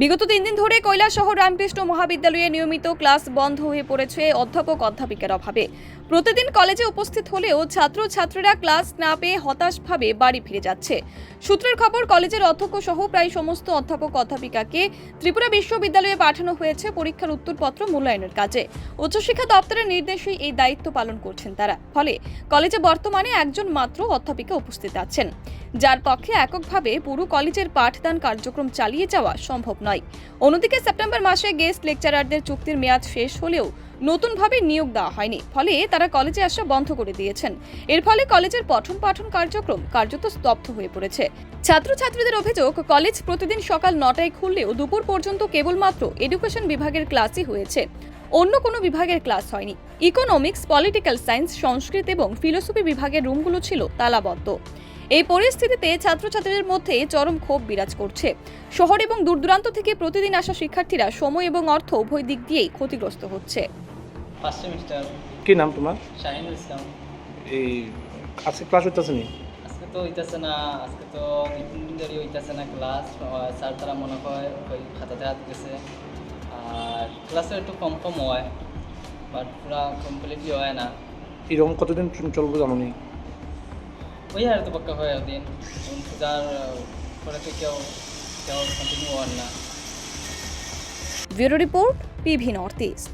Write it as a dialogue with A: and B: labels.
A: বিগত তিন দিন ধরে কৈলাসহর রামকৃষ্ণ মহাবিদ্যালয়ে নিয়মিত ক্লাস বন্ধ হয়ে পড়েছে অধ্যাপক অধ্যাপিকার অভাবে। প্রতিদিন কলেজে উপস্থিত হলেও ছাত্র ছাত্রীরা ক্লাস না পেয়ে হতাশভাবে বাড়ি ফিরে যাচ্ছে। সূত্রের খবর, কলেজের অধ্যক্ষ সহ প্রায় সমস্ত অধ্যাপক অধ্যাপিকাকে ত্রিপুরা বিশ্ববিদ্যালয়ে পাঠানো হয়েছে পরীক্ষার উত্তরপত্র মূল্যায়নের কাজে। উচ্চশিক্ষা দপ্তরের নির্দেশেই এই দায়িত্ব পালন করছেন তারা। ফলে কলেজে বর্তমানে একজন মাত্র অধ্যাপিকা উপস্থিত আছেন। যার পক্ষে এককভাবে পুরো কলেজের পাঠদান কার্যক্রম চালিয়ে যাওয়া সম্ভব নয়। অন্যদিকে সেপ্টেম্বর মাসে গেস্ট লেকচারারদের চুক্তির মেয়াদ শেষ হলেও নতুনভাবে নিয়োগ দেওয়া হয়নি। ফলে তারা কলেজে আসা বন্ধ করে দিয়েছেন। এর ফলে কলেজের পঠন পাঠন কার্যক্রম কার্যত স্তব্ধ হয়ে পড়েছে। ছাত্রছাত্রীদের অভিযোগ, কলেজ প্রতিদিন সকাল নটায় খুললেও দুপুর পর্যন্ত কেবলমাত্র এডুকেশন বিভাগের ক্লাসই হয়েছে। অন্য কোনো বিভাগের ক্লাস হয়নি। ইকোনমিক্স, পলিটিক্যাল সায়েন্স, সংস্কৃত এবং ফিলোসফি বিভাগের রুমগুলো ছিল তালাবদ্ধ। এই পরিস্থিতিতে ছাত্রছাত্রীদের মধ্যে চরম ক্ষোভ বিরাজ করছে। শহর এবং দূরদূরান্ত থেকে প্রতিদিন আসা শিক্ষার্থীরা সময় এবং অর্থ উভয় দিক দিয়েই ক্ষতিগ্রস্ত হচ্ছে।
B: ফার্স্ট সেমিস্টার
C: কি নাম তোমার?
B: শাহিনুল ইসলাম।
C: এই আজকে ক্লাস হইতেছে নি?
B: আজকে তো হইতেছে না আজকে তো দুই তিন দিন ধরে হইতেছে না ক্লাস স্যার তারা মনে হয় ওই খাতাতে হাত গেছে আর ক্লাসে একটু কম কম হয় বাট পুরা কমপ্লিটলি হয় না।
C: এরকম কতদিন চলবে জানো
B: ওই আর তো পক্কা হয় দিন পূজার পরে তো কেউ কেউ কন্টিনিউ হন না।
A: Bureau report PV north east.